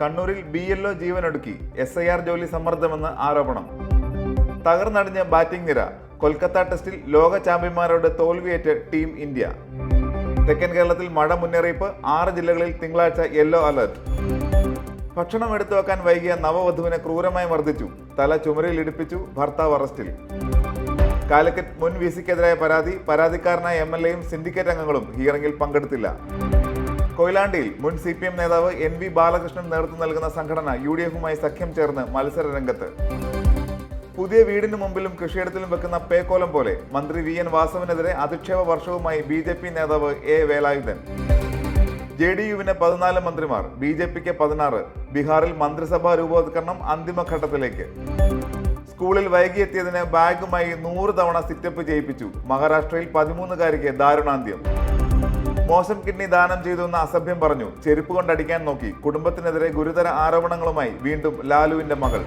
കണ്ണൂരിൽ B L O ജീവനൊടുക്കി S I R ജോലി സമ്മർദ്ദമെന്ന് ആരോപണം. തകർന്നടിഞ്ഞ ബാറ്റിംഗ് നിര കൊൽക്കത്ത ടെസ്റ്റിൽ ലോക ചാമ്പ്യന്മാരോട് തോൽവിയേറ്റ് ടീം ഇന്ത്യ. തെക്കൻ കേരളത്തിൽ മഴ മുന്നറിയിപ്പ് ആറ് ജില്ലകളിൽ തിങ്കളാഴ്ച യെല്ലോ അലർട്ട്. ഭക്ഷണം എടുത്തു വെക്കാൻ വൈകിയ നവവധുവിനെ ക്രൂരമായി മർദ്ദിച്ചു തല ചുമരിൽ ഇടിപ്പിച്ചു ഭർത്താവ് അറസ്റ്റിൽ. കാലിക്കറ്റ് മുൻ വി സിക്കെതിരായ പരാതി പരാതിക്കാരനായ എം എൽ എയും സിൻഡിക്കേറ്റ് അംഗങ്ങളും ഹിയറിംഗിൽ പങ്കെടുത്തില്ല. കൊയിലാണ്ടിയിൽ മുൻ സി പി എം നേതാവ് എൻ വി ബാലകൃഷ്ണൻ നേതൃത്വം നൽകുന്ന സംഘടന യു ഡി എഫുമായി സഖ്യം ചേർന്ന് മത്സര രംഗത്ത്. പുതിയ വീടിന് മുമ്പിലും കൃഷിയിടത്തിലും വെക്കുന്ന പേക്കോലം പോലെ മന്ത്രി വി എൻ വാസവനെതിരെ അധിക്ഷേപ വർഷവുമായി ബി ജെ പി നേതാവ് എ വേലായുധൻ. ജെ ഡി യുവിന് പതിനാല് മന്ത്രിമാർ ബി ജെ പിക്ക് പതിനാറ് ബീഹാറിൽ മന്ത്രിസഭാ രൂപവത്കരണം അന്തിമഘട്ടത്തിലേക്ക്. സ്കൂളിൽ വൈകിയെത്തിയതിന് ബാഗുമായി നൂറ് തവണ സിറ്റപ്പ് ചെയ്യിപ്പിച്ചു. മഹാരാഷ്ട്രയിൽ പതിമൂന്നുകാരിക്ക് ദാരുണാന്ത്യം. മോശം കിഡ്നി ദാനം ചെയ്തു എന്ന് അസഭ്യം പറഞ്ഞു. ചെരുപ്പ് കൊണ്ടടിക്കാൻ നോക്കി. കുടുംബത്തിനെതിരെ ഗുരുതര ആരോപണങ്ങളുമായി വീണ്ടും ലാലുവിന്റെ മകൾ.